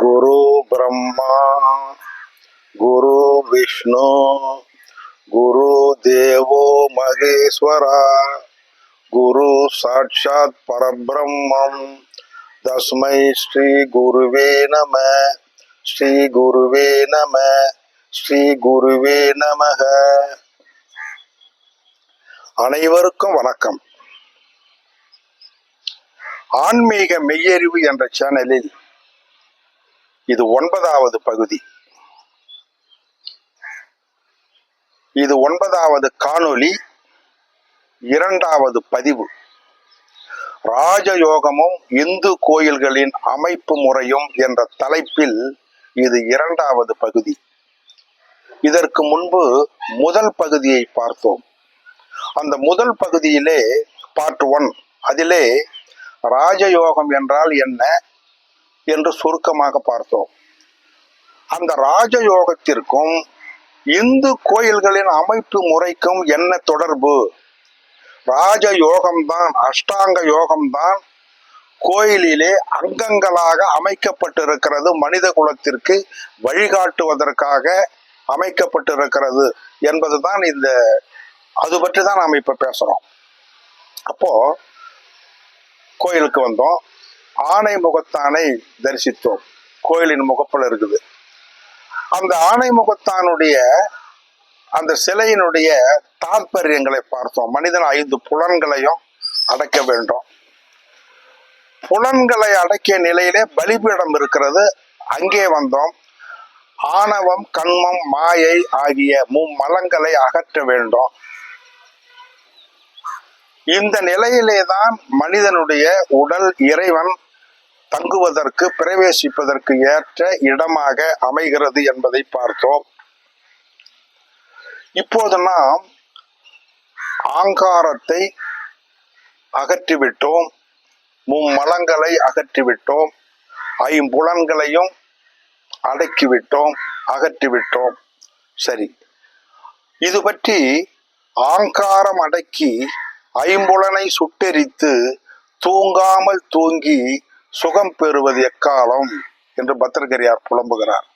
குரு பிரம்மா குரு விஷ்ணு குரு தேவோ மகேஸ்வரா குரு சாட்சாத் பரபிரம்மம். தஸ்மை ஸ்ரீ குருவே நம ஸ்ரீ குருவே நம ஸ்ரீ குருவே நமக. அனைவருக்கும் வணக்கம். ஆன்மீக மெய்யறிவு என்ற சேனலில் இது ஒன்பதாவது பகுதி. இது ஒன்பதாவது காணொளி இரண்டாவது பதிவு. ராஜயோகமும் இந்து கோயில்களின் அமைப்பு முறையும் என்ற தலைப்பில் இது இரண்டாவது பகுதி. இதற்கு முன்பு முதல் பகுதியை பார்த்தோம். அந்த முதல் பகுதியிலே பார்ட் ஒன் அதிலே ராஜயோகம் என்றால் என்ன? என்று சுருக்கமாக பார்த்தோம். அந்த ராஜயோகத்திற்கும் இந்து கோயில்களின் அமைப்பு முறைக்கும் என்ன தொடர்பு? ராஜயோகம்தான் அஷ்டாங்க யோகம்தான் கோயிலிலே அங்கங்களாக அமைக்கப்பட்டிருக்கிறது மனித குலத்திற்கு வழிகாட்டுவதற்காக அமைக்கப்பட்டிருக்கிறது என்பதுதான் இந்த அது பற்றி தான் நாம் இப்ப பேசுறோம். அப்போ கோயிலுக்கு வந்தோம். ஆனை முகத்தானை தரிசித்தோம். கோயிலின் முகப்பில் இருக்குது. அந்த ஆனை முகத்தானுடைய அந்த சிலையினுடைய தாற்பயங்களை பார்த்தோம். மனிதன் ஐந்து புலன்களையும் அடக்க வேண்டும். புலன்களை அடக்கிய நிலையிலே பலிபீடம் இருக்கிறது. அங்கே வந்தோம். ஆணவம் கண்மம் மாயை ஆகிய மும்மலங்களை அகற்ற வேண்டும். இந்த நிலையிலே தான் மனிதனுடைய உடல் இறைவன் தங்குவதற்கு பிரவேசிப்பதற்கு ஏற்ற இடமாக அமைகிறது என்பதை பார்த்தோம். இப்போது நாம் ஆங்காரத்தை அகற்றிவிட்டோம். மும்மலங்களை அகற்றிவிட்டோம். ஐம்புலன்களையும் அடக்கிவிட்டோம் அகற்றிவிட்டோம். சரி. இது பற்றி ஆங்காரம் அடக்கி ஐம்புலனை சுட்டெரித்து தூங்காமல் தூங்கி சுகம் பெறுவது எக்காலம்? என்று பத்திரகரியார் புலம்புகிறார்.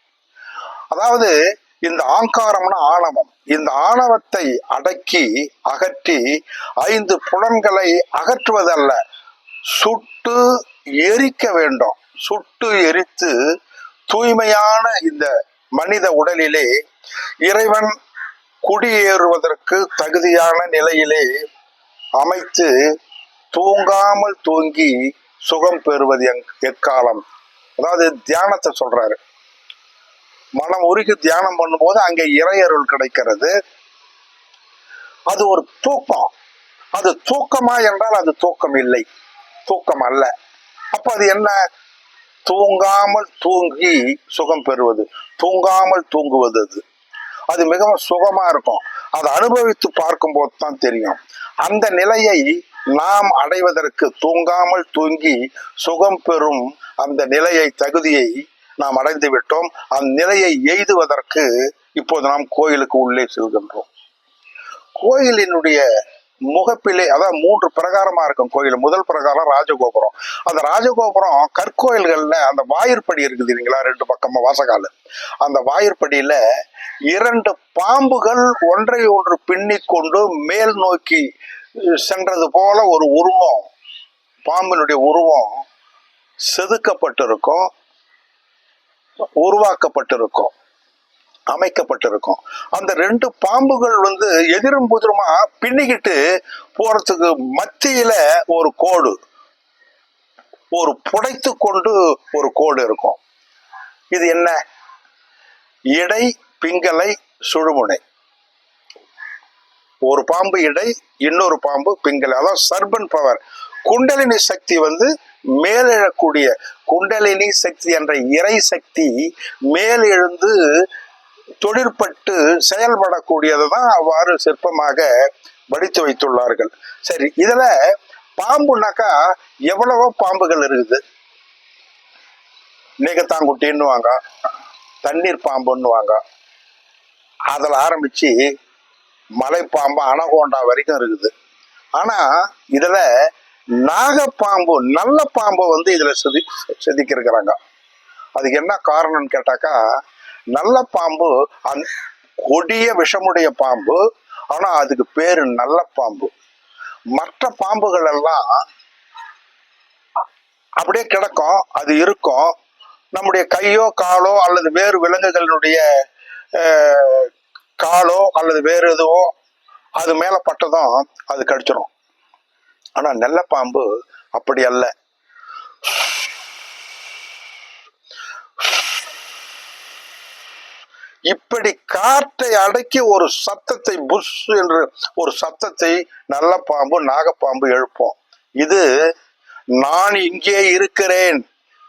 அதாவது இந்த ஆங்காரம்னா ஆணவம். இந்த ஆணவத்தை அடக்கி அகற்றி ஐந்து புலன்களை அகற்றுவதல்ல. சுட்டு எரிக்க வேண்டும். சுட்டு எரித்து தூய்மையான இந்த மனித உடலிலே இறைவன் குடியேறுவதற்கு தகுதியான நிலையிலே அமைத்து தூங்காமல் தூங்கி சுகம் பெறுவது எங் எக்காலம்? அதாவது தியானத்தை சொல்றாரு. மனம் உருகி தியானம் பண்ணும்போது அங்கே இறையருள் கிடைக்கிறது. அது ஒரு தூக்கம். அது தூக்கமா என்றால் அது தூக்கம் இல்லை. தூக்கம் அல்ல. அப்ப அது என்ன? தூங்காமல் தூங்கி சுகம் பெறுவது. தூங்காமல் தூங்குவது அது. அது மிகவும் சுகமா இருக்கும். அதை அனுபவித்து பார்க்கும்போது தான் தெரியும். அந்த நிலையை நாம் அடைவதற்கு தூங்காமல் தூங்கி சுகம் பெறும் அந்த நிலையை தகுதியை நாம் அடைந்து விட்டோம். அந்த நிலையை எய்துவதற்கு இப்போது நாம் கோயிலுக்கு உள்ளே செல்கின்றோம். கோயிலினுடைய முகப்பிலே அதாவது மூன்று பிரகாரமா இருக்கும் கோயில். முதல் பிரகாரம் ராஜகோபுரம். அந்த ராஜகோபுரம் கற்கோயில்கள்ல அந்த வாயிற்படி இருக்குது இல்லைங்களா ரெண்டு பக்கமா வாசகால. அந்த வாயிற்படியில இரண்டு பாம்புகள் ஒன்றை ஒன்று பின்னி கொண்டு மேல் நோக்கி சென்றது போல ஒரு உருவம். பாம்பினுடைய உருவம் செதுக்கப்பட்டிருக்கும் உருவாக்கப்பட்டிருக்கும் அமைக்கப்பட்டிருக்கும். அந்த ரெண்டு பாம்புகள் வந்து எதிரும் புதிருமா பின்னிக்கிட்டு போறதுக்கு மத்தியில ஒரு கோடு. ஒரு புடைத்து கொண்டு ஒரு கோடு இருக்கும். இது என்ன? இடை பிங்கலை சுழுமுனை. ஒரு பாம்பு இடை இன்னொரு பாம்பு பிங்கல். அதான் சர்பன் பவர் குண்டலினி சக்தி வந்து மேலெழக்கூடிய குண்டலினி சக்தி என்ற இறை சக்தி மேலெழுந்து தொழிற்பட்டு செயல்படக்கூடியது தான் அவ்வாறு சிற்பமாக வடித்து வைத்துள்ளார்கள். சரி இதுல பாம்புனாக்கா எவ்வளவோ பாம்புகள் இருக்குது. நீகத்தாங்குட்டின்னுவாங்க தண்ணீர் பாம்புன்னுவாங்க. அதில் ஆரம்பிச்சு மலைப்பாம்பு அனகோண்டா வரைக்கும் இருக்குது. ஆனா இதுல நாகப்பாம்பு நல்ல பாம்பை வந்து இதுல செதி செதுக்கியிருக்கிறாங்க. அதுக்கு என்ன காரணம்னு கேட்டாக்கா நல்ல பாம்பு அந் கொடிய விஷமுடைய பாம்பு ஆனா அதுக்கு பேரு நல்ல பாம்பு. மற்ற பாம்புகள் எல்லாம் அப்படியே கிடக்கும் அது இருக்கும். நம்முடைய கையோ காலோ அல்லது வேறு விலங்குகளினுடைய காலோ அல்லது வேறு எதுவோ அது மேலே பட்டதும் அது கடிச்சிடும் ஆனால் நெல்ல பாம்பு அப்படி அல்ல. இப்படி காற்றை அடக்கி ஒரு சத்தத்தை புஷ் என்று ஒரு சத்தத்தை நல்ல பாம்பு நாகப்பாம்பு எழுப்போம். இது நான் இங்கே இருக்கிறேன்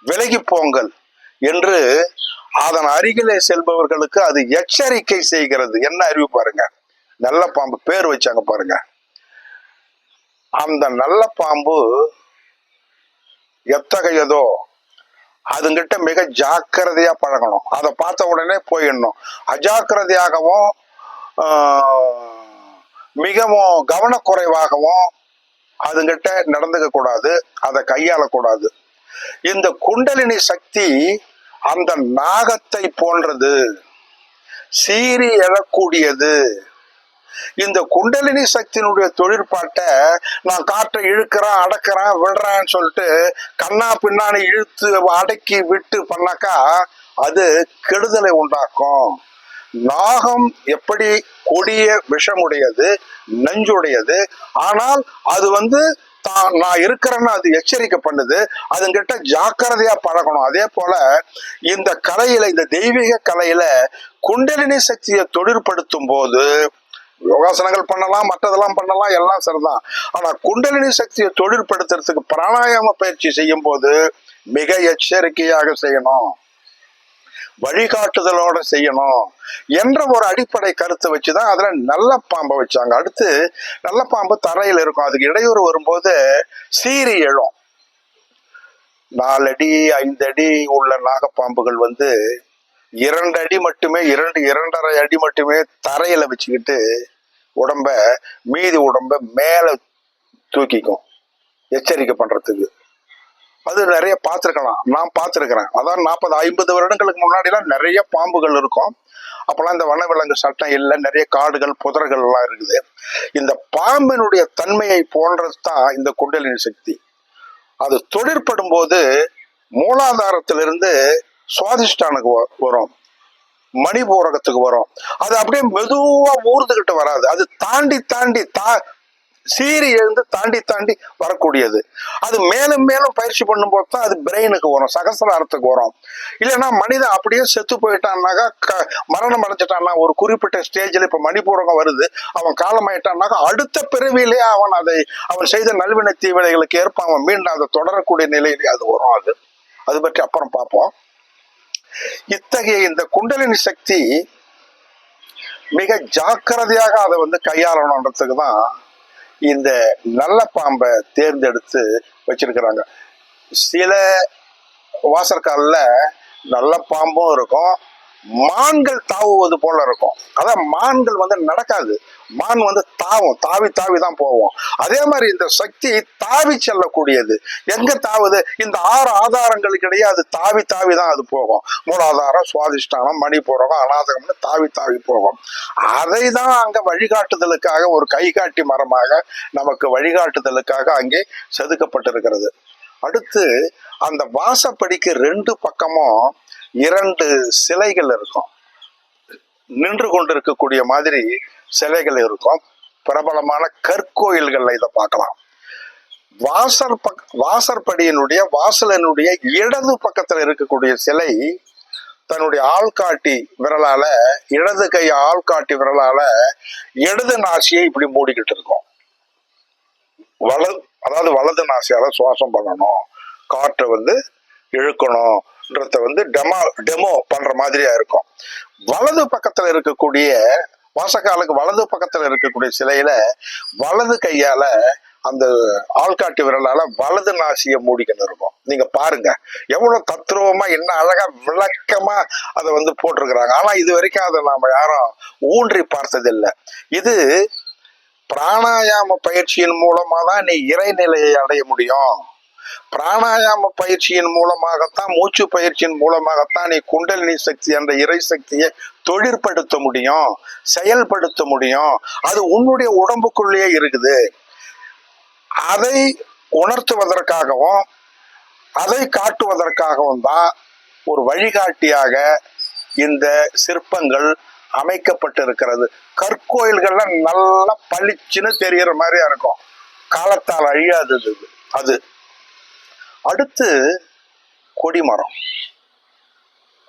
விலகி போங்கள். என்று அதன் அருகிலே செல்பவர்களுக்கு அது எச்சரிக்கை செய்கிறது. என்ன அறிவு பாருங்க. நல்ல பாம்பு பேர் வச்சாங்க பாருங்க. அந்த நல்ல பாம்பு எத்தகையதோ அதுங்கிட்ட மிக ஜாக்கிரதையா பழகணும். அதை பார்த்த உடனே போயிடணும். அஜாக்கிரதையாகவும் மிகவும் கவனக்குறைவாகவும் அதுங்கிட்ட நடந்துக்க கூடாது அதை கையாளக்கூடாது. இந்த குண்டலினி சக்தி அந்த நாகத்தை போன்றது சீறி எழக்கூடியது. இந்த குண்டலினி சக்தியினுடைய தொழிற்பாட்டை நான் காற்றை இழுக்கிறேன் அடக்கிறேன் விடுறேன்னு சொல்லிட்டு கண்ணா பின்னாடி இழுத்து அடக்கி விட்டு பண்ணாக்கா அது கெடுதலை உண்டாக்கும். நாகம் எப்படி கொடிய விஷமுடையது நஞ்சுடையது ஆனால் அது வந்து தான் நான் இருக்கிறேன்னு அது எச்சரிக்கை பண்ணுது அதுங்கிட்ட ஜாக்கிரதையா பழகணும். அதே போல இந்த கலையில இந்த தெய்வீக கலையில குண்டலினி சக்தியை தொழிற்படுத்தும் போது யோகாசனங்கள் பண்ணலாம் மற்றதெல்லாம் பண்ணலாம் எல்லாம் சரிதான். ஆனா குண்டலினி சக்தியை தொழிற்படுத்துறதுக்கு பிராணாயாம பயிற்சி செய்யும் போது மிக எச்சரிக்கையாக செய்யணும். வழிகாட்டுதலோட செய்யணும் என்ற ஒரு அடிப்படை கருத்தை வச்சுதான் அதுல நல்ல பாம்பை வச்சாங்க. அடுத்து நல்ல பாம்பு தரையில இருக்கும். அதுக்கு இடையூறு வரும்போது சீறி எழும். நாலடி ஐந்து அடி உள்ள நாகப்பாம்புகள் வந்து இரண்டு அடி மட்டுமே இரண்டு இரண்டரை அடி மட்டுமே தரையில வச்சுக்கிட்டு உடம்ப மீதி உடம்ப மேல தூக்கிக்கும். எச்சரிக்கை பண்றதுக்கு. அது நிறைய பார்த்துருக்கலாம். நான் பார்த்துருக்கிறேன். அதான் நாற்பது ஐம்பது வருடங்களுக்கு முன்னாடிலாம் நிறைய பாம்புகள் இருக்கும். அப்போல்லாம் இந்த வனவிலங்கு சட்டம் இல்லை நிறைய காடுகள் புதர்கள் எல்லாம் இருக்குது. இந்த பாம்பினுடைய தன்மையை போன்றது தான் இந்த குண்டலினி சக்தி. அது தொழிற்படும் போது மூலாதாரத்திலிருந்து சுவாதிஷ்டானுக்கு வரும். மணிபூரகத்துக்கு வரும். அது அப்படியே மெதுவா ஊர்ந்துகிட்டு வராது. அது தாண்டி தாண்டி தா சீறி எழுந்து தாண்டி தாண்டி வரக்கூடியது. அது மேலும் மேலும் பயிற்சி பண்ணும்போது தான் அது பிரெயினுக்கு வரும் சகசிராரத்துக்கு வரும். இல்லைன்னா மனிதன் அப்படியே செத்து போயிட்டான்னாக்கா க- மரணம் அடைஞ்சிட்டான்னா ஒரு குறிப்பிட்ட ஸ்டேஜில் இப்போ மணிபூரகம் வருது அவன் காலமாயிட்டான்னாக்கா அடுத்த பிறவியிலே அவன் அதை அவன் செய்த நல்வினை தீவினைகளுக்கு ஏற்ப அவன் மீண்டும் அதை தொடரக்கூடிய நிலையிலே அது வரும் அது. அது பற்றி அப்புறம் பார்ப்போம். இத்தகைய இந்த குண்டலினி சக்தி மிக ஜாக்கிரதையாக அதை வந்து கையாளணுன்றதுக்கு தான் இந்த நல்ல பாம்பை தேர்ந்தெடுத்து வச்சிருக்கிறாங்க. சில வாசற்காலில் நல்ல பாம்பும் இருக்கும். மான்கள் தாவுவது போல இருக்கும். அதான் மான்கள் வந்து நடக்காது. மான் வந்து தாவும். தாவி தாவி தான் போவோம். அதே மாதிரி இந்த சக்தி தாவி செல்லக்கூடியது. எங்க தாவுது? இந்த ஆறு ஆதாரங்களுக்கு இடையே அது தாவி தாவி தான் அது போகும். மூலாதாரம் சுவாதிஷ்டானம் மணிபூரகம் அநாதகம்னு தாவி தாவி போகும். அதை தான் அங்க வழிகாட்டுதலுக்காக ஒரு கைகாட்டி மரமாக நமக்கு வழிகாட்டுதலுக்காக அங்கே செதுக்கப்பட்டிருக்கிறது. அடுத்து அந்த வாசப்படிக்கு ரெண்டு பக்கமும் இரண்டு சிலைகள் இருக்கும். நின்று கொண்டிருக்கக்கூடிய மாதிரி சிலைகள் இருக்கும். பிரபலமான கற்கோயில்கள்ல இதை பார்க்கலாம். வாசற் பக் வாசற்படியினுடைய வாசலனுடைய இடது பக்கத்துல இருக்கக்கூடிய சிலை தன்னுடைய ஆள்காட்டி விரலால இடது கை ஆள்காட்டி விரலால இடது நாசியை இப்படி மூடிக்கிட்டு இருக்கும். வலது அதாவது வலது நாசியால சுவாசம் பண்ணணும். காற்றை வந்து ன்றத வந்து டெமோ டெமோ பண்ற மாதிரியா இருக்கும். வலது பக்கத்துல இருக்கக்கூடிய வாசக்காலுக்கு வலது பக்கத்துல இருக்கக்கூடிய சிலையில வலது கையால அந்த ஆள்காட்டி விரலால வலது நாசிய மூடிக்கணும் இருக்கும். நீங்க பாருங்க. எவ்வளவு தத்ரூபமா என்ன அழகா விளக்கமா அதை வந்து போட்டிருக்கிறாங்க. ஆனா இது வரைக்கும் அதை நாம யாரும் ஊன்றி பார்த்ததில்லை. இது பிராணாயாம பயிற்சியின் மூலமா தான் நீ இறைநிலையை அடைய முடியும். பிராணாயாம பயிற்சியின் மூலமாகத்தான் மூச்சு பயிற்சியின் மூலமாகத்தான் நீ குண்டலினி சக்தி என்ற இறை சக்தியை தொழிற்படுத்த முடியும் செயல்படுத்த முடியும். அது உன்னுடைய உடம்புக்குள்ளேயே இருக்குது. அதை உணர்த்துவதற்காகவும் அதை காட்டுவதற்காகவும் தான் ஒரு வழிகாட்டியாக இந்த சிற்பங்கள் அமைக்கப்பட்டிருக்கிறது. கற்கோயில்கள்லாம் நல்லா பளிச்சுன்னு தெரியற மாதிரியா இருக்கும். காலத்தால் அழியாதது அது. அடுத்து கொடிமரம்.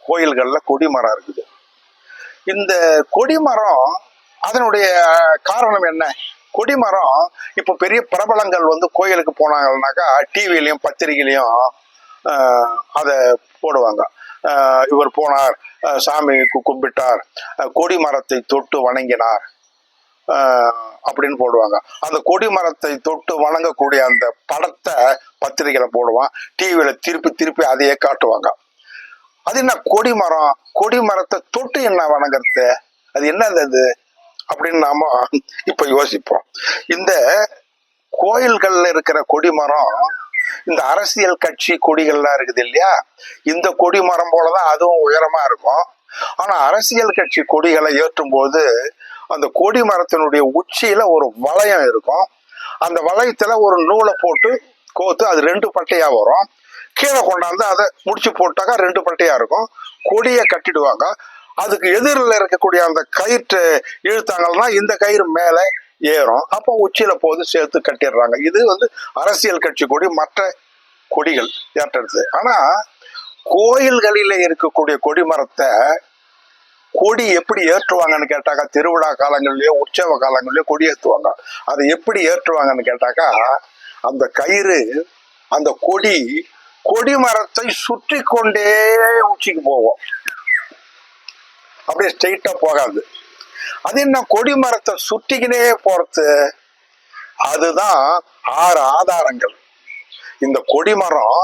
கோயில்களில் கொடிமரம் இருக்குது. இந்த கொடிமரம் அதனுடைய காரணம் என்ன? கொடிமரம் இப்போ பெரிய பிரபலங்கள் வந்து கோயிலுக்கு போனாங்கன்னாக்கா டிவிலையும் பத்திரிகையிலையும் அதை போடுவாங்க. இவர் போனார் சாமி கும்பிட்டார் கொடிமரத்தை கொடி மரத்தை தொட்டு வணங்கினார். அப்படின்னு போடுவாங்க. அந்த கொடி மரத்தை தொட்டு வணங்கக்கூடிய அந்த படத்தை பத்திரிகையில போடுவான். டிவியில திருப்பி திருப்பி அதையே காட்டுவாங்க. அது என்ன கொடி மரம்? கொடி மரத்தை தொட்டு என்ன வணங்குறது? அது என்னது அது? அப்படின்னு நாம இப்ப யோசிப்போம். இந்த கோயில்கள்ல இருக்கிற கொடிமரம் இந்த அரசியல் கட்சி கொடிகள்லாம் இருக்குது இல்லையா? இந்த கொடி மரம் போலதான் அதுவும் உயரமா இருக்கும். ஆனா அரசியல் கட்சி கொடிகளை ஏற்றும் போது அந்த கொடி மரத்தினுடைய உச்சியில ஒரு வளையம் இருக்கும். அந்த வளையத்துல ஒரு நூலை போட்டு கோத்து அது ரெண்டு பட்டையா வரும். கீழே கொண்டாந்து அதை முடிச்சு போட்டாக்கா ரெண்டு பட்டையா இருக்கும். கொடியை கட்டிடுவாங்க. அதுக்கு எதிரில் இருக்கக்கூடிய அந்த கயிற்று இழுத்தாங்கன்னா இந்த கயிறு மேலே ஏறும். அப்போ உச்சியில போது சேர்த்து கட்டிடுறாங்க. இது வந்து அரசியல் கட்சி கொடி மற்ற கொடிகள் ஏற்றது ஆனா கோயில்களில இருக்கக்கூடிய கொடி மரத்தை கொடி எப்படி ஏற்றுவாங்கன்னு கேட்டாக்கா திருவிழா காலங்கள்லயோ உற்சவ காலங்கள்லயோ கொடி ஏற்றுவாங்க. அதை எப்படி ஏற்றுவாங்கன்னு கேட்டாக்கா அந்த கயிறு அந்த கொடி கொடி மரத்தை சுற்றி கொண்டே உச்சிக்கு போகும். அப்படியே ஸ்ட்ரெயிட்டா போகாது. அது என்ன கொடி மரத்தை சுற்றிக்கினே போறது? அதுதான் ஆறு ஆதாரங்கள். இந்த கொடிமரம்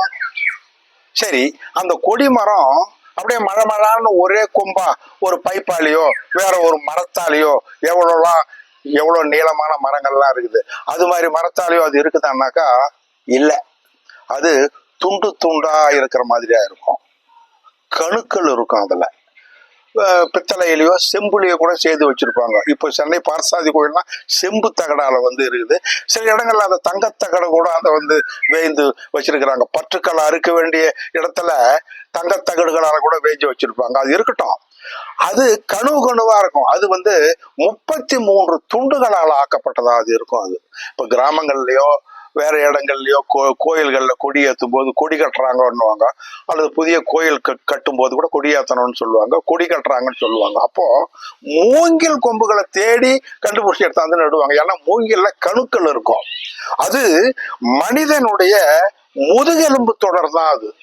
சரி அந்த கொடிமரம் அப்படியே மழை மழான்னு ஒரே கும்பா ஒரு பைப்பாலேயோ வேற ஒரு மரத்தாலேயோ எவ்வளோலாம் எவ்வளோ நீளமான மரங்கள்லாம் இருக்குது. அது மாதிரி மரத்தாலேயோ அது இருக்குதான்னாக்கா இல்லை. அது துண்டு துண்டா இருக்கிற மாதிரியா இருக்கும். கணுக்கள் இருக்கும் அதுல. பித்தளையிலையோ செம்புலையோ கூட செய்து வச்சிருப்பாங்க. இப்போ சென்னை பார்சாதி கோயில்னா செம்பு தகடால வந்து இருக்குது. சில இடங்கள்ல அந்த தங்கத்தகடு கூட அதை வந்து வேய்ந்து வச்சிருக்கிறாங்க. பற்றுக்களை அறுக்க வேண்டிய இடத்துல தங்கத்தகடுகளால கூட வேய்ஞ்சு வச்சிருப்பாங்க. அது இருக்கட்டும். அது கணு கணுவா இருக்கும். அது வந்து முப்பத்தி மூன்று துண்டுகளால் ஆக்கப்பட்டதா அது இருக்கும். அது. இப்போ கிராமங்கள்லயோ வேற இடங்கள்லயோ கோ கோயில்களில் கொடி ஏற்றும் போது கொடி கட்டுறாங்கன்னுவாங்க. அல்லது புதிய கோயில் க- கட்டும் போது கூட கொடி ஏற்றணும்னு சொல்லுவாங்க. கொடி கட்டுறாங்கன்னு சொல்லுவாங்க. அப்போ மூங்கில் கொம்புகளை தேடி கண்டுபிடிச்சி எடுத்தாந்து நடுவாங்க. ஏன்னா மூங்கில்ல கணுக்கள் இருக்கும். அது மனிதனுடைய முதுகெலும்பு தொடர் தான் அது.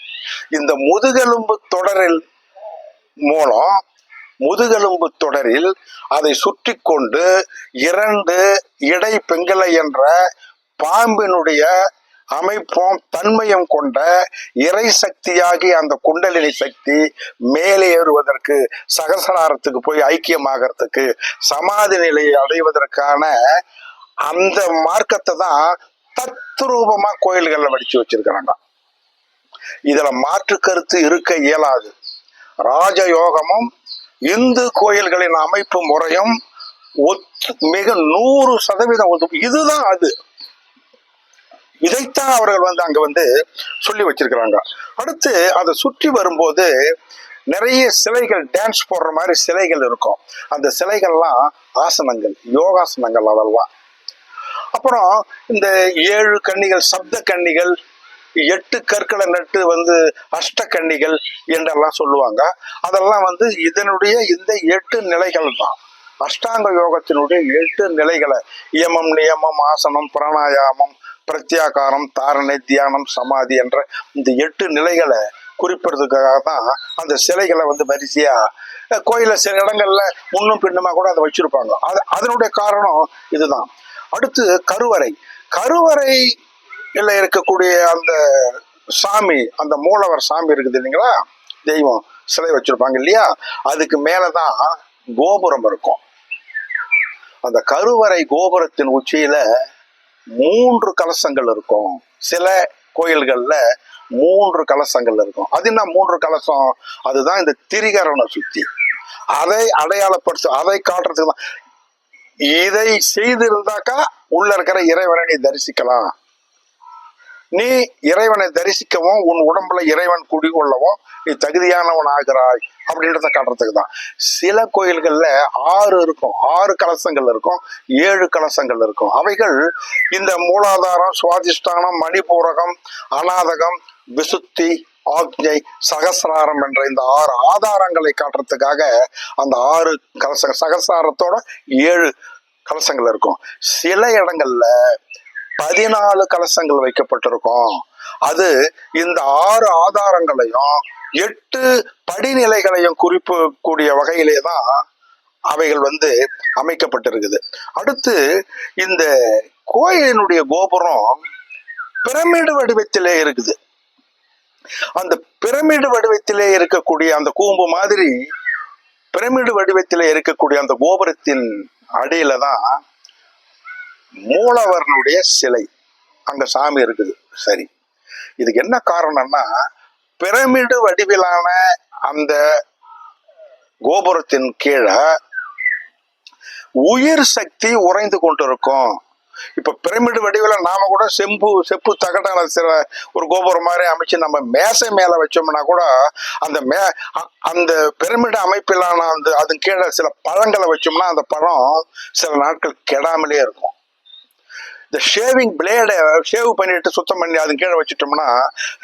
இந்த முதுகெலும்பு தொடரில் மூலம் முதுகெலும்பு தொடரில் அதை சுற்றி கொண்டு இரண்டு இடை பெங்கலை என்ற பாம்பினுடைய அமைப்பும் தன்மையும் கொண்ட இறை சக்தியாகி அந்த குண்டலினி சக்தி மேலே ஏறுவதற்கு சகசனாரத்துக்கு போய் ஐக்கியமாகறதுக்கு சமாதி நிலையை அடைவதற்கான அந்த மார்க்கத்தை தான் தத்ரூபமா கோயில்களில் வடிச்சு வச்சிருக்கிறாங்க. இதுல மாற்று கருத்து இருக்க இயலாது. ராஜயோகமும் இந்து கோயில்களின் அமைப்பு முறையும் ஒத்து மிக நூறு சதவீதம் ஒத்து இதுதான் அது. இதைத்தான் அவர்கள் வந்து அங்க வந்து சொல்லி வச்சிருக்கிறாங்க. அடுத்து அதை சுற்றி வரும்போது நிறைய சிலைகள் டான்ஸ் போடுற மாதிரி சிலைகள் இருக்கும். அந்த சிலைகள்லாம் ஆசனங்கள் யோகாசனங்கள் அதெல்லாம் அப்புறம் இந்த ஏழு கன்னிகள் சப்த கன்னிகள் எட்டு கற்களை நட்டு வந்து அஷ்ட கன்னிகள் என்றெல்லாம் சொல்லுவாங்க. அதெல்லாம் வந்து இதனுடைய இந்த எட்டு நிலைகள் தான். அஷ்டாங்க யோகத்தினுடைய எட்டு நிலைகளை யமம் நியமம் ஆசனம் பிராணாயாமம் பிரத்யாகாரம் தாரணை தியானம் சமாதி என்ற இந்த எட்டு நிலைகளை குறிப்பிடுறதுக்காக தான் அந்த சிலைகளை வந்து வரிசையா கோயில சில இடங்கள்ல முன்னும் பின்னுமா கூட அதை வச்சிருப்பாங்க. அது அதனுடைய காரணம் இதுதான். அடுத்து கருவறை. கருவறை இல்ல இருக்கக்கூடிய அந்த சாமி அந்த மூலவர் சாமி இருக்குது இல்லைங்களா? தெய்வம் சிலை வச்சிருப்பாங்க இல்லையா? அதுக்கு மேலதான் கோபுரம் இருக்கும். அந்த கருவறை கோபுரத்தின் உச்சியில மூன்று கலசங்கள் இருக்கும். சில கோயில்கள்ல மூன்று கலசங்கள் இருக்கும். அது என்ன மூன்று கலசம்? அதுதான் இந்த திரிகரண சுத்தி. அதை அடையாளப்படுத்த அதை காட்டுறதுக்கு தான். இதை செய்திருந்தாக்கா உள்ள இருக்கிற இறைவனை நீ தரிசிக்கலாம். நீ இறைவனை தரிசிக்கவும் உன் உடம்புல இறைவன் குடிகொள்ளவும் நீ தகுதியானவன் ஆகிறாய் அப்படின்றத காட்டுறதுக்கு தான். சில கோயில்கள்ல ஆறு இருக்கும். ஆறு கலசங்கள் இருக்கும். ஏழு கலசங்கள் இருக்கும். அவைகள் இந்த மூலாதாரம் சுவாதிஷ்டானம் மணிபூரகம் அநாதகம் விசுத்தி ஆக்ஞை சகசிராரம் என்ற இந்த ஆறு ஆதாரங்களை காட்டுறதுக்காக அந்த ஆறு கலச சகசிராரத்தோட ஏழு கலசங்கள் இருக்கும். சில இடங்கள்ல பதினாலு கலசங்கள் வைக்கப்பட்டிருக்கும். அது இந்த ஆறு ஆதாரங்களையும் எட்டு படிநிலைகளையும் குறிப்பிடக்கூடிய வகையிலே தான் அவைகள் வந்து அமைக்கப்பட்டிருக்குது. அடுத்து இந்த கோயிலினுடைய கோபுரம் பிரமிடு வடிவத்திலே இருக்குது. அந்த பிரமிடு வடிவத்திலே இருக்கக்கூடிய அந்த கூம்பு மாதிரி பிரமிடு வடிவத்திலே இருக்கக்கூடிய அந்த கோபுரத்தின் அடியில தான் மூலவரனுடைய சிலை. அங்க சாமி இருக்குது. சரி. இதுக்கு என்ன காரணம்னா பிரமிடு வடிவிலான அந்த கோபுரத்தின் கீழே உயிர் சக்தி உறைந்து கொண்டிருக்கும். இப்ப பிரமிடு வடிவில் நாம கூட செம்பு செப்பு தகட்டால சில ஒரு கோபுரம் மாதிரி அமைச்சு நம்ம மேசை மேல வச்சோம்னா கூட அந்த மே அ- அந்த பிரமிடு அமைப்பிலான அந்த அது கீழே சில பழங்களை வச்சோம்னா அந்த பழம் சில நாட்கள் கெடாமலே இருக்கும். இந்த ஷேவிங் பிளேடை ஷேவ் பண்ணிட்டு சுத்தம் பண்ணி அது கீழே வச்சுட்டோம்னா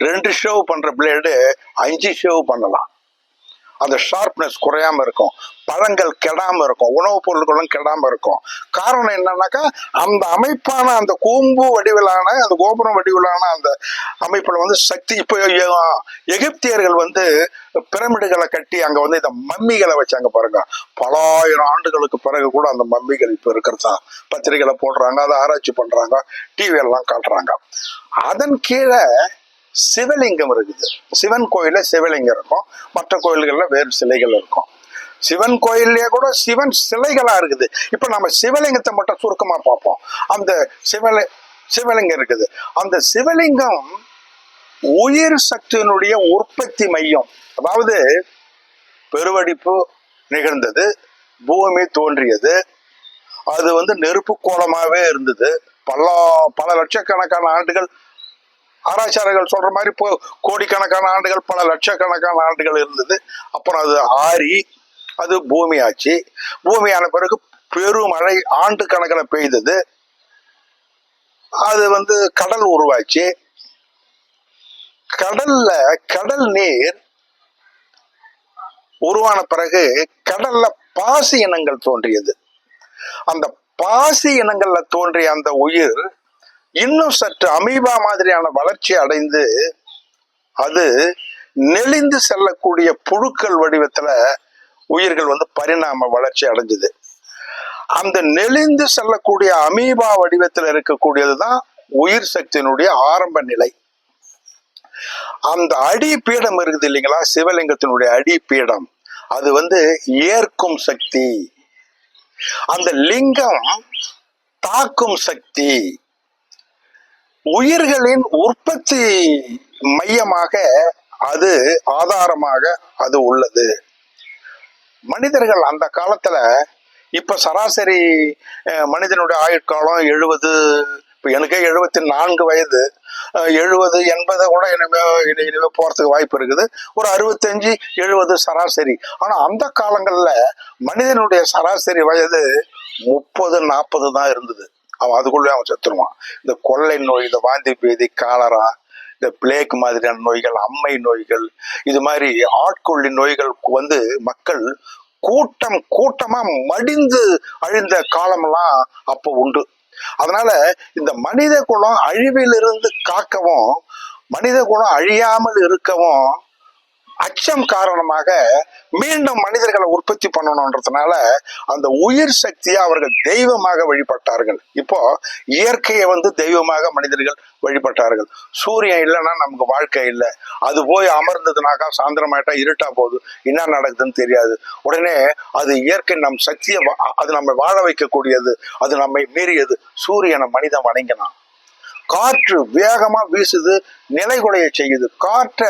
ரெண்டு ஷேவ் பண்ற பிளேடு அஞ்சு ஷேவ் பண்ணலாம். அந்த ஷார்ப்னஸ் குறையாம இருக்கும். பழங்கள் கெடாம இருக்கும். உணவுப் பொருட்களும் கெடாம இருக்கும். காரணம் என்னன்னாக்கா அந்த அமைப்பான அந்த கூம்பு வடிவிலான அந்த கோபுரம் வடிவிலான அந்த அமைப்புல வந்து சக்தி இப்போ எகிப்தியர்கள் வந்து பிரமிடுகளை கட்டி அங்க வந்து இந்த மம்மிகளை வச்சாங்க பாருங்க. பலாயிரம் ஆண்டுகளுக்கு பிறகு கூட அந்த மம்மிகள் இப்ப இருக்கிறதா? பத்திரிகைகளை போடுறாங்க அதை ஆராய்ச்சி பண்றாங்க டிவி எல்லாம் காட்டுறாங்க. அதன் கீழே சிவலிங்கம் இருக்குது. சிவன் கோயிலில் சிவலிங்கம் இருக்கும். மற்ற கோயில்களில் வேறு சிலைகள் இருக்கும். சிவன் கோயிலே கூட சிவன் சிலைகளா இருக்குது. இப்ப நம்ம சிவலிங்கத்தை மட்டும் சுருக்கமா பார்ப்போம். அந்த சிவலி சிவலிங்கம் இருக்குது. அந்த சிவலிங்கம் உயிர் சக்தியினுடைய உற்பத்தி மையம். அதாவது பெருவடிப்பு நிகழ்ந்தது பூமி தோன்றியது. அது வந்து நெருப்பு கோலமாகவே இருந்தது. பல பல லட்சக்கணக்கான ஆண்டுகள் ஆராய்ச்சியாளர்கள் சொல்ற மாதிரி இப்போ கோடிக்கணக்கான ஆண்டுகள் பல லட்சக்கணக்கான ஆண்டுகள் இருந்தது. அப்புறம் அது ஆறி அது பூமி ஆச்சு பூமியான பிறகு பெருமழை ஆண்டு கணக்கில் பெய்தது. அது வந்து கடல் உருவாச்சு. கடல்ல கடல் நீர் உருவான பிறகு கடல்ல பாசி இனங்கள் தோன்றியது. அந்த பாசி இனங்கள்ல தோன்றிய அந்த உயிர் இன்னும் சற்று அமீபா மாதிரியான வளர்ச்சி அடைந்து அது நெளிந்து செல்லக்கூடிய புழுக்கள் வடிவத்துல உயிர்கள் வந்து பரிணாம வளர்ச்சி அடைஞ்சது. அந்த நெளிந்து செல்லக்கூடிய அமீபா வடிவத்தில் இருக்கக்கூடியதுதான் உயிர் சக்தியினுடைய ஆரம்ப நிலை. அந்த அடி பீடம் இருக்குது இல்லைங்களா? சிவலிங்கத்தினுடைய அடி பீடம். அது வந்து ஏற்கும் சக்தி. அந்த லிங்கம் தாக்கும் சக்தி. உயிர்களின் உற்பத்தி மையமாக அது ஆதாரமாக அது உள்ளது. மனிதர்கள் அந்த காலத்துல இப்ப சராசரி மனிதனுடைய ஆயுட்காலம் எழுபது இப்ப எனக்கே எழுபத்தி நான்கு வயது எழுபது எண்பது கூட இனிமே இனி- இனிமே போறதுக்கு வாய்ப்பு இருக்குது. ஒரு அறுபத்தஞ்சு எழுபது சராசரி. ஆனா அந்த காலங்கள்ல மனிதனுடைய சராசரி வயது முப்பது நாற்பது தான் இருந்தது. அவன் அதுக்குள்ளே அவன் செத்துருவான். இந்த கொள்ளை நோய் இந்த வாந்தி பேதி காலரா இந்த பிளேக் மாதிரியான நோய்கள் அம்மை நோய்கள் இது மாதிரி ஆட்கொள்ளி நோய்களுக்கு வந்து மக்கள் கூட்டம் கூட்டமா மடிந்து அழிந்த காலமெல்லாம் அப்போ உண்டு. அதனால இந்த மனித குலம் அழிவிலிருந்து காக்கவும் மனித குலம் அழியாமல் இருக்கவும் அச்சம் காரணமாக மீண்டும் மனிதர்களை உற்பத்தி பண்ணணுன்றதுனால அந்த உயிர் சக்தியை அவர்கள் தெய்வமாக வழிபட்டார்கள். இப்போ இயற்கையை வந்து தெய்வமாக மனிதர்கள் வழிபட்டார்கள். சூரியன் இல்லைன்னா நமக்கு வாழ்க்கை இல்லை. அது போய் அமர்ந்ததுனாக்கா சாயந்தரமாயிட்டா இருட்டா போகுது. என்ன நடக்குதுன்னு தெரியாது. உடனே அது இயற்கை நம் சக்தியை வா- அது நம்மை வாழ வைக்கக்கூடியது. அது நம்மை மீறியது. சூரியனை மனிதன் வணங்கினான். காற்று வேகமா வீசுது நிலைகுலைய செய்யுது. காற்றை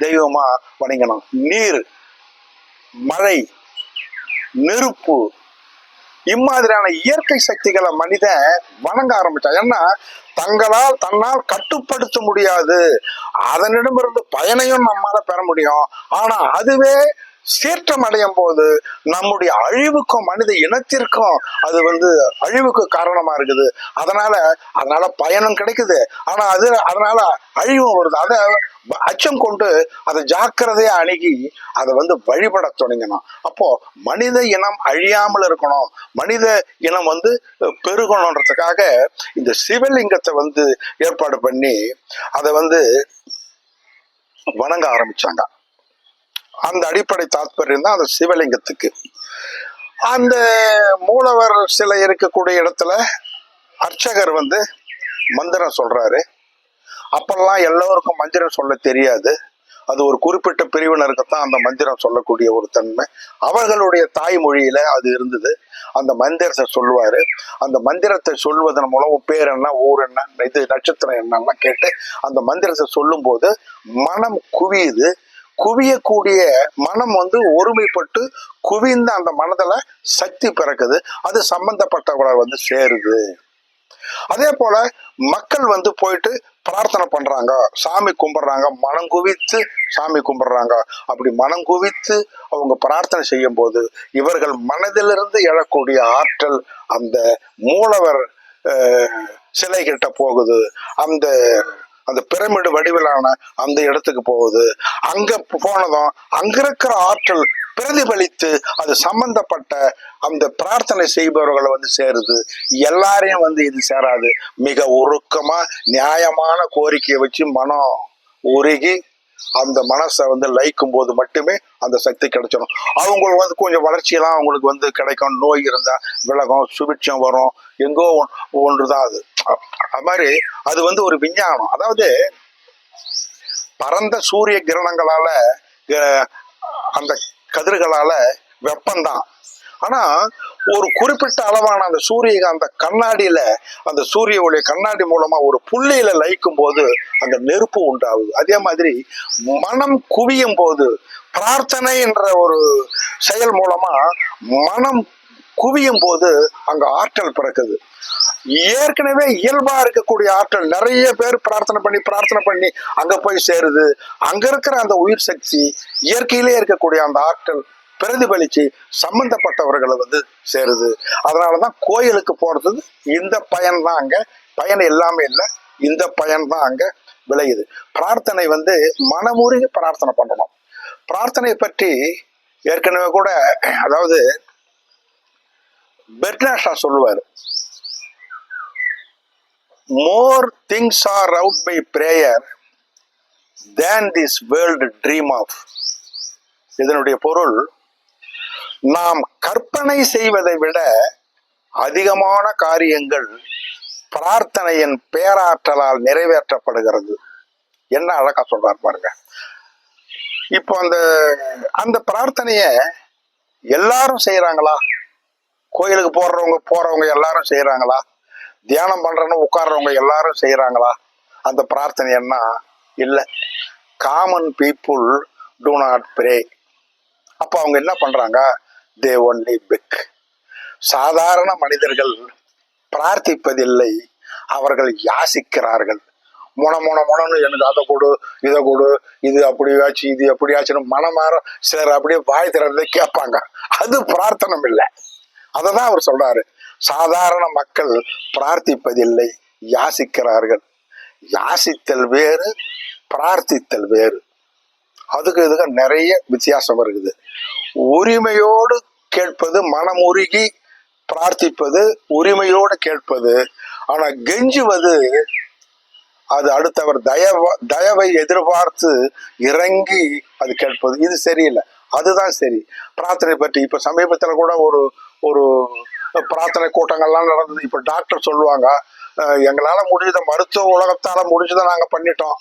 தெய்வமா வணங்கணும். நீர் மழை நெருப்பு இம்மாதிரியான இயற்கை சக்திகளை மனிதன் வணங்க ஆரம்பிச்சான். ஏன்னா தங்களால் தன்னால் கட்டுப்படுத்த முடியாது. அதனிடமிருந்து பயனையும் நம்மால பெற முடியும். ஆனா அதுவே சீற்றம் அடையும் போது நம்முடைய அழிவுக்கும் மனித இனத்திற்கும் அது வந்து அழிவுக்கு காரணமா இருக்குது. அதனால அதனால பயனும் கிடைக்குது. ஆனா அது அதனால அழிவும் வருது. அதை அச்சம் கொண்டு அதை ஜாக்கிரதையா அணுகி அதை வந்து வழிபட தொடங்கணும். அப்போ மனித இனம் அழியாமல் இருக்கணும். மனித இனம் வந்து பெருகணுன்றதுக்காக இந்த சிவலிங்கத்தை வந்து ஏற்பாடு பண்ணி அதை வந்து வணங்க ஆரம்பிச்சாங்க. அந்த அடிப்படை தாத்பரியம் தான் அந்த சிவலிங்கத்துக்கு. அந்த மூலவர் சிலை இருக்கக்கூடிய இடத்துல அர்ச்சகர் வந்து மந்திரம் சொல்றாரு. அப்பெல்லாம் எல்லோருக்கும் மந்திரம் சொல்ல தெரியாது. அது ஒரு குறிப்பிட்ட பிரிவினருக்கு தான் அந்த மந்திரம் சொல்லக்கூடிய ஒரு தன்மை. அவர்களுடைய தாய்மொழியில அது இருந்தது. அந்த மந்திரத்தை சொல்லுவாரு. அந்த மந்திரத்தை சொல்வதன் மூலம் பேர் என்ன ஊர் என்ன இது நட்சத்திரம் என்னெல்லாம் கேட்டு அந்த மந்திரத்தை சொல்லும்போது மனம் குவியுது. குவியக்கூடிய மனம் வந்து ஒருமைப்பட்டு குவிந்த அந்த மனதில் சக்தி பிறக்குது. அது சம்பந்தப்பட்டவரை வந்து சேருது. அதே போல மக்கள் வந்து போயிட்டு பிரார்த்தனை பண்றாங்க. சாமி கும்பிடுறாங்க. மனம் குவித்து சாமி கும்பிடுறாங்க. அப்படி மனம் குவித்து அவங்க பிரார்த்தனை செய்யும் போது இவர்கள் மனதிலிருந்து எழக்கூடிய ஆற்றல் அந்த மூலவர் சிலை கிட்ட போகுது. அந்த அந்த பிரமிடு வடிவிலான அந்த இடத்துக்கு போகுது. அங்க போனதும் அங்க இருக்கிற ஆற்றல் பிரதிபலித்து அது சம்பந்தப்பட்ட அந்த பிரார்த்தனை செய்பவர்களை வந்து சேருது. எல்லாரையும் வந்து இது சேராது. மிக உருக்கமா நியாயமான கோரிக்கையை வச்சு மனம் உருகி அந்த மனசை வந்து லயிக்கும் போது மட்டுமே அந்த சக்தி கிடைச்சிடும் அவங்களுக்கு வந்து கொஞ்சம் வளர்ச்சியெல்லாம் அவங்களுக்கு வந்து கிடைக்கும். நோய் இருந்தா விலகும் சுபிட்சம் வரும். எங்கோ ஒன்று தான் அது. அது மாதிரி அது வந்து ஒரு விஞ்ஞானம். அதாவது பரந்த சூரிய கிரணங்களால அஹ், அந்த கதிர்களால வெப்பம்தான். ஆனா ஒரு குறிப்பிட்ட அளவான அந்த சூரியகாந்த கண்ணாடியில அந்த சூரிய ஒளி கண்ணாடி மூலமா ஒரு புள்ளியில லயிக்கும் போது அந்த நெருப்பு உண்டாகுது. அதே மாதிரி மனம் குவியும் போது பிரார்த்தனை என்ற ஒரு செயல் மூலமா மனம் குவியும் போது அங்க ஆற்றல் பிறக்குது. ஏற்கனவே இயல்பா இருக்கக்கூடிய ஆற்றல் நிறைய பேர் பிரார்த்தனை பண்ணி பிரார்த்தனை பண்ணி அங்க போய் சேருது. அங்க இருக்கிற அந்த உயிர் சக்தி இயற்கையிலே இருக்கக்கூடிய அந்த ஆற்றல் பிரதிபலிச்சு சம்பந்தப்பட்டவர்களை வந்து சேருது. அதனாலதான் கோயிலுக்கு போறது இந்த பயன் தான் அங்க. பயன் எல்லாமே இல்லை. இந்த பயன் தான் அங்க விளையுது. பிரார்த்தனை வந்து மனமுருகி பிரார்த்தனை பண்ணணும். பிரார்த்தனை பற்றி ஏற்கனவே கூட அதாவது பெர்னாஷா சொல்லுவார். More things are out by prayer than this world dream of இதனுடைய பொருள் நாம் கற்பனை செய்வதை விட அதிகமான காரியங்கள் பிரார்த்தனையின் பேராற்றலால் நிறைவேற்றப்படுகிறது. என்ன அழகா சொல்றார் பாருங்க. இப்போ அந்த அந்த பிரார்த்தனைய எல்லாரும் செய்யறாங்களா கோயிலுக்கு போடுறவங்க போறவங்க எல்லாரும் செய்யறாங்களா தியானம் பண்றவங்க உட்கார்றவங்க எல்லாரும் செய்யறாங்களா அந்த பிரார்த்தனை என்ன? இல்லை. Common people do not pray அப்போ அவங்க என்ன பண்றாங்க? They only beg. சாதாரண மனிதர்கள் பிரார்த்திப்பதில்லை அவர்கள் யாசிக்கிறார்கள். முன முன முனன்னு எனக்கு அதை கொடு இதை கொடு இது அப்படியாச்சு இது எப்படியாச்சுன்னு மனமாற சிலர் அப்படியே வாய் திறந்து கேட்பாங்க. அது பிரார்த்தனம் இல்லை அதை தான் அவர் சொல்றாரு. சாதாரண மக்கள் பிரார்த்திப்பதில்லை யாசிக்கிறார்கள். யாசித்தல் வேறு பிரார்த்தித்தல் வேறு. அதுக்கு இதுக்கு நிறைய வித்தியாசம் இருக்குது. உரிமையோடு கேட்பது மனம் உருகி பிரார்த்திப்பது உரிமையோடு கேட்பது. ஆனா கெஞ்சுவது அது அடுத்தவர் தயவ தயவை எதிர்பார்த்து இறங்கி அது கேட்பது. இது சரியில்லை. அதுதான் சரி. பிரார்த்தனை பற்றி இப்ப சமீபத்துல கூட ஒரு ஒரு பிரார்த்தனை கூட்டங்கள்லாம் நடந்தது. இப்ப டாக்டர் சொல்லுவாங்க எங்களால் முடிஞ்சத மருத்துவ உலகத்தால் முடிஞ்சதை நாங்கள் பண்ணிட்டோம்.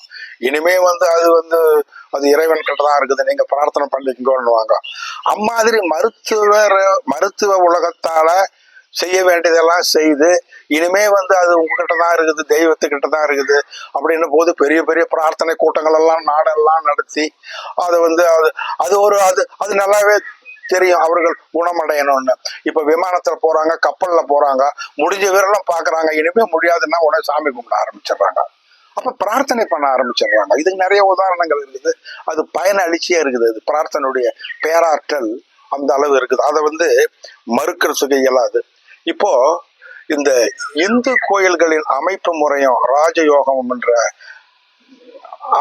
இனிமே வந்து அது வந்து அது இறைவன் கிட்ட தான் இருக்குது. நீங்கள் பிரார்த்தனை பண்ணிக்கோன்னுவாங்க. அம்மாதிரி மருத்துவர் மருத்துவ உலகத்தால் செய்ய வேண்டியதெல்லாம் செய்து இனிமே வந்து அது உங்ககிட்ட தான் இருக்குது தெய்வத்துக்கிட்ட தான் இருக்குது அப்படின்னும் போது பெரிய பெரிய பிரார்த்தனை கூட்டங்கள் எல்லாம் நாடெல்லாம் நடத்தி அதை வந்து அது அது ஒரு அது அது நல்லாவே தெரியும் அவர்கள் குணமடையணும்னு. இப்ப விமானத்துல போறாங்க கப்பல்ல போறாங்க முடிஞ்ச விரலாம் பாக்குறாங்க இனிமே முடியாதுன்னா உடனே சாமி கும்பிட ஆரம்பிச்சிடுறாங்க. அப்ப பிரார்த்தனை பண்ண ஆரம்பிச்சிடுறாங்க. இதுக்கு நிறைய உதாரணங்கள் இருக்குது. அது பயனளிச்சியா இருக்குது. அது பிரார்த்தனையுடைய பேராற்றல் அந்த அளவு இருக்குது. அதை வந்து மறுக்கிற சுகை இயலாது இப்போ இந்த இந்து கோயில்களின் அமைப்பு முறையும் ராஜயோகம் என்ற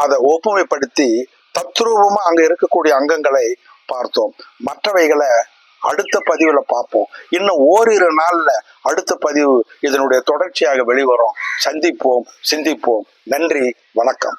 அதை ஒப்புமைப்படுத்தி தத்ரூபமா அங்க இருக்கக்கூடிய அங்கங்களை பார்த்தோம். மற்றவைகளை அடுத்த பதிவுல பார்ப்போம். இன்னும் ஓரிரு நாள்ல அடுத்த பதிவு இதனுடைய தொடர்ச்சியாக வெளிவரும். சந்திப்போம் சிந்திப்போம். நன்றி வணக்கம்.